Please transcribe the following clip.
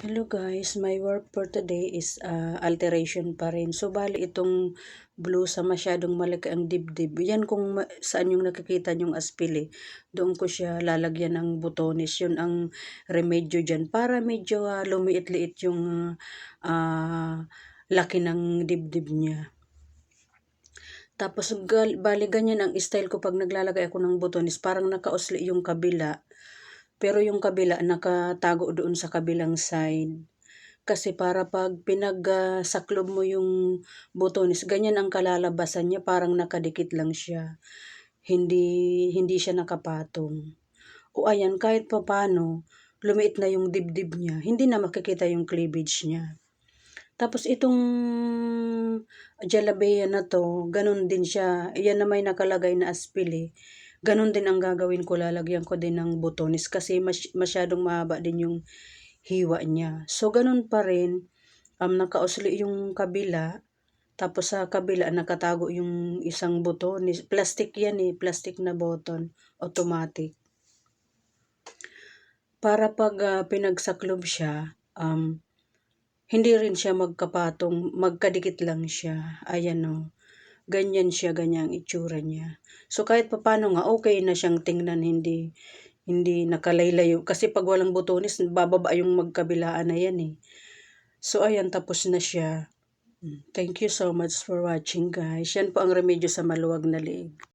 Hello guys, my work for today is ah, alteration pa rin. So bali itong blusa masyadong malaki ang dibdib. Yan kung saan yung nakikita yung aspili. Doon ko siya lalagyan ng butones. Yun ang remedyo dyan. Para medyo ah, lumiit-liit yung ah, laki ng dibdib niya. Tapos bali ganyan ang style ko pag naglalagay ako ng butones. Parang nakausli yung kabila. Pero yung kabila nakatago doon sa kabilang side. Kasi para pag pinagsaklob mo yung butones, ganyan ang kalalabasan niya, parang nakadikit lang siya. Hindi hindi siya nakapatong. O ayan, kahit papano, lumiit na yung dibdib niya. Hindi na makikita yung cleavage niya. Tapos itong jalabeya na to, ganun din siya. Yan na may nakalagay na aspili. Ganon din ang gagawin ko, lalagyan ko din ng butones kasi mas, masyadong mahaba din yung hiwa niya. So, ganon pa rin, um, nakausli yung kabila, tapos sa kabila nakatago yung isang butones. Plastic yan eh, plastic na button, automatic. Para pag ah, pinagsaklob siya, um, hindi rin siya magkapatong, magkadikit lang siya. Ayan o. Ganyan siya, ganyan ang itsura niya. So kahit papano nga, okay na siyang tingnan, hindi hindi nakalaylayo. Kasi pag walang butones, bababa yung magkabilaan na yan eh. So ayan, tapos na siya. Thank you so much for watching guys. Yan po ang remedyo sa maluwag na liig.